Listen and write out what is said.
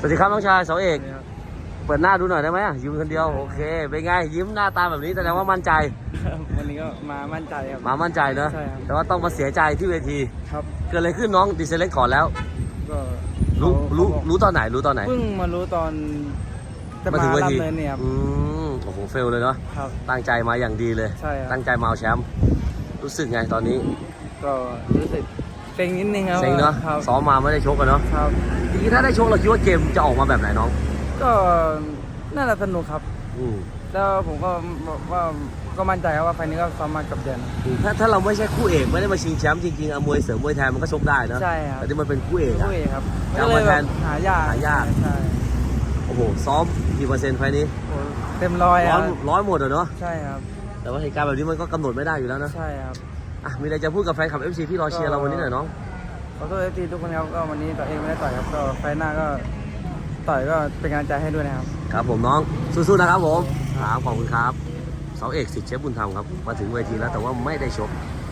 สวัสดีครับน้องชายเสาเอก เปิดหน้าดูหน่อยได้ไหมอะยิ้มคนเดียวโอเคเป็นไงยิ้มหน้าตาแบบนี้แสดงว่ามั่นใจ วันนี้ก็มามั่นใจครับ มามั่นใจเนอะใช่ครับ แต่ว่าต้องมาเสียใจที่เวทีครับเกิดอะไรขึ้นน้องดีเซลเล็กก่อนแล้ว ก็รู้เขารู้เขาบอกรู้ตอนไหนรู้ตอนไหนเพิ่งมารู้ตอนจะมามาถึงเวรับทีเนินเนี่ยครับอืมโอ้โหเฟลเลยเนาะครับ ตั้งใจมาอย่างดีเลย ใช่ครับ ตั้งใจมาเอาแชมป์รู้สึกไงตอนนี้ ก็รู้สึก เซ็งนิดนึงครับเซ็งเนาะครับซ้อมมาไม่ได้ชกกันเนาะครับจริงๆถ้าได้ชกเราคิดว่าเกมจะออกมาแบบไหนน้องก็น่าจะสนุกครับอืมแล้วผมก็ว่าก็มั่นใจครับว่าไฟล์นี้ก็ซ้อมมากับเดือนถ้าถ้าเราไม่ใช่คู่เอกไม่ได้มาชิงแชมป์จริงๆอะมวยเสริมมวยแทนมันก็ชกได้เนอะใช่ครับแต่ที่มันเป็นคู่เอกอะผู้เอกครับจะก็เอาเลมายแทแบนบหายากหายากใช่โอ้โหซ้อมกี่เปอร์เซ็นต์ไฟล์นี้โอ้เต็มร้อยคร้อรัยบร้อยหมดอะเนาะใช่ครับแต่ว่าเหตุการณ์แบบนี้มันก็กำหนดไม่ได้อยู่แล้วนะใช่ครับ อะมีอะไรจะพูดกับแฟนคลับ FC ที่รอเชียร์เราวันนี้หน่อยน้องขอโทษทีทุกคนครับก็วันนี้ต่อยเองไม่ได้ต่อยครับก็ไฟล์หน้าก็ต่อยก็เป็นกำลังใจให้ด้วยนะครับ ครับผมน้องสู้ๆนะครับผมครับขอบคุณครับเสาเอกสิทธิ์เชฟบุญธรรมครับมาถึงเวทีแล้วแต่ว่าไม่ได้ชกค